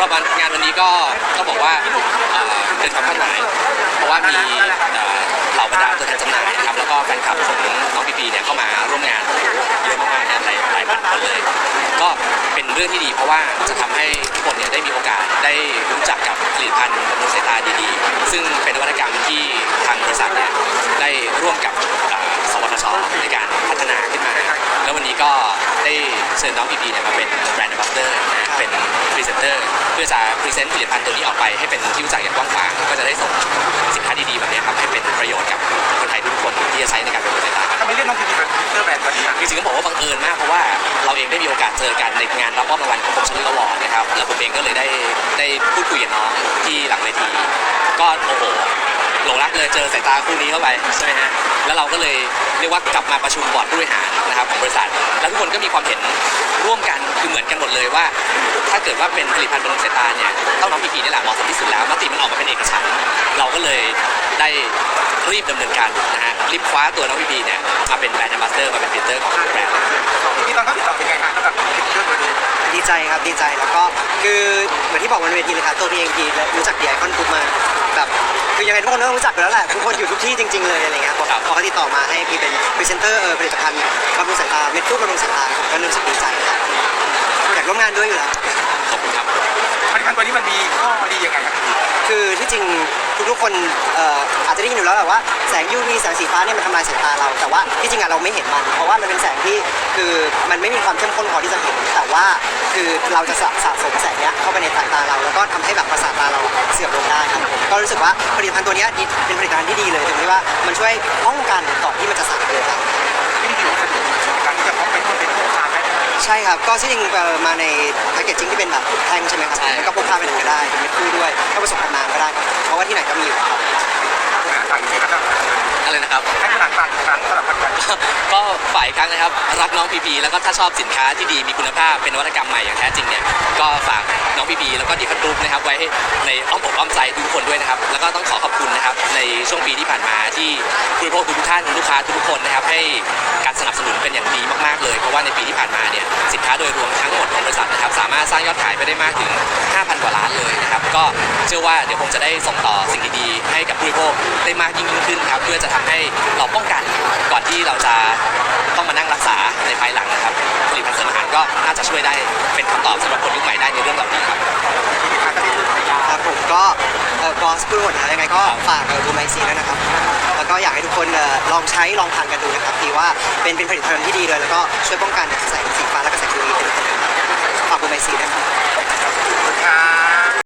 หรับงานวันนี้ก็ก็บอกว่าเอ่อเป็นความคาดหมายเพราะว่ามีเอ่อเหล่าบรรดาตัวแทนจำหน่ายนะครับแล้วก็แฟนคลับของน้องพีพีเนี่ยเข้ามาร่วมงานเยอะมากๆนะหลายหลายพันคนเลย ก็เป็นเรื่องที่ดี เพราะว่าจะทำให้ทุกคนเนี่ยได้มีโอกาสได้รู้จักกับผลิตภัณฑ์บำรุงสายตาดีๆ ซึ่งเป็นนวัตกรรมที่ทางบริษัทเนี่ยได้ร่วมกับเอ่อสวทชในการพัฒนาขึ้นมา แล้ววันนี้ก็ได้เชิญน้องพีพีเนี่ยมาเป็นแบรนด์ รีเซนเตอร์เพื่อจะพรีเซนต์ผลิตภัณฑ์ตัวนี้ออกไปให้เป็นที่รู้จักอย่างกว้างขวางก็จะได้ส่งสินค้าดีๆแบบนี้ครับให้เป็นประโยชน์กับคนไทยทุกคนที่จะใช้ในการเป็นสายตาทำไมเรียกน้องพีพีเป็นเตอร์แบรนด์ตอนนี้จริงๆต้องบอกว่าบังเอิญมากเพราะว่าเราเองได้มีโอกาสเจอกันในงานรับมอบรางวัลของกรมชลประทานนะครับแล้วผมเองก็เลยได้ได้พูดคุยกับน้องที่หลังเวทีก็โอ้โห หลงรักเลยเจอสายตาคู่นี้เข้าไปใช่ไหมฮะแล้วเราก็เลยเรียกว่ากลับมาประชุมบอร์ดผู้บริหารนะครับของบริษัท แล้วทุกคนก็มีความเห็นร่วมกันคือเหมือนกันหมดเลยว่า ถ้าเกิดว่าเป็นผลิตภัณฑ์บำรุงสายตาเนี่ยต้องน้องพีพีนี่แหละเหมาะสมที่สุดแล้วมติมันออกมาเป็นเอกฉันท์ เราก็เลยได้รีบดำเนินการนะฮะรีบคว้าตัวน้องพีพีเนี่ยมาเป็นแบรนด์ a ั b เ s อร์มาเป็นพรีเซนเตอร์ของแบรนด์ ที่ตอนเขาติดต่อเป็นไงฮะสำหรับพรีเซนเตอร์ตัวนี้ดีใจครับดีใจแล้วก็คือเหมือนที่บอกบนเวทีเลยครับตัวพี่เองพีรู้จักดีไอคอนกรุ๊ปมาแบบคือยังไงทุกคนก็ต้องรู้จักอยู่แล้วแหละทุกคนอยู่ทุกที่จริง ๆเลยอะไรเงี้ยพอครับ พอเขาติดต่อมาให้พี่เป็นพรีเซนเตอร์เออผลิตภัณฑ์บำรุงสายตาเม็ดฟูบำรุงสายตาผมก็รู้สึกดีใจครับอยากร่วมงานด้วยอยู่แล้ว ขอบคุณครับผลิตภัณฑ์ตั วนี้มันมีข้อดียังไงครับคือที่จริงทุกๆคนเอ่ออาจจะได้ยินอยู่แล้วแหละว่าแสง UV แสงสีฟ้าเนี่ยมันทำลายสายตาเรา แต่ว่าที่จริงอะเราไม่เห็นมัน เพราะว่ามันเป็นแสงที่คือมันไม่มีความเข้มข้นพอที่จะเห็น แต่ว่าคือเราจะสะสะสมแสงเนี้ยเข้าไปในสายตาเรา แล้วก็ทำให้แบบประสาทตาเราเสื่อมลงได้ครับผมก็รู้สึกว่าผลิตภัณฑ์ตัวเนี้ยดีเป็นผลิตภัณฑ์ที่ดีเลยตรงที่ว่ามันช่วยป้องกันก่อนที่มันจะสายเลยครับ ที่มีสะดวกในการที่จะพกไปทั่วเป็นทั่วทางได้ไหมใช่ครับ ก็ที่จริงเอ่อมาในแพคเกจจิ้งที่ เป็นแบบแท่งใช่ไหมครับใช่แล้วก็พกพาไปไหนก็ได้เป็นเม็ดคู่ด้วยก็ผสมกับน้ำก็ได้ครับเพราะว่าที่ไหนก็มีอยู่ครับคุณอ่านต่างยังไงก็ได้อะไรนะครับ ให้คุณอ่านต่างต่างสำหรับผลิตภัณฑ์ก็ฝ่ายครั้งนะครับ รักน้องพีพีแล้วก็ถ้าชอบสินค้าที่ดีมีคุณภาพเป็นนวัตกรรมใหม่อย่างแท้จริงเนี่ยก็ฝากน้องพีพีแล้วก็ดีพัทรูปนะครับไว้ให้ในอ้อมอกอ้อมใจทุกคนด้วยนะครับ แล้วก็ต้องขอขอบคุณนะครับในช่วงปีที่ผ่านมาที่ผู้บริโภคทุกท่านลูกค้าทุกคนนะครับให้การสนับสนุนเป็นอย่างดีมากๆเลย เพราะว่าในปีที่ผ่านมาเนี่ยสินค้าโดยรวมารถสร้างยอดขายไปได้มากถึง 5,000 กว่าล้านเลยนะครับ ก็เชื่อว่าเดี๋ยวคงจะได้ส่งต่อสิ่งดีๆให้กับผู้บริโภคได้มากยิ่งขึ้นครับ เพื่อจะทำให้เราป้องกันก่อนที่เราจะต้องมานั่งรักษาในภายหลังนะครับผลิตภัณฑ์เสริมอาหารก็น่าจะช่วยได้เป็นคำตอบสำหรับคนยุคใหม่ได้ในเรื่องเหล่านี้ครับครับผมก็บอสพูดหมดแล้วยังไงก็ฝากเอ่อบูไอซีด้วยนะครับ แล้วก็อยากให้ทุกคนลองใช้ลองทานกันดูนะครับ ทีว่าเป็นเป็นผลิตภัณฑ์ที่ดีเลย แล้วก็ช่วยป้องกันแสสีฟ้าและก็แสง UV เป็น ฝาก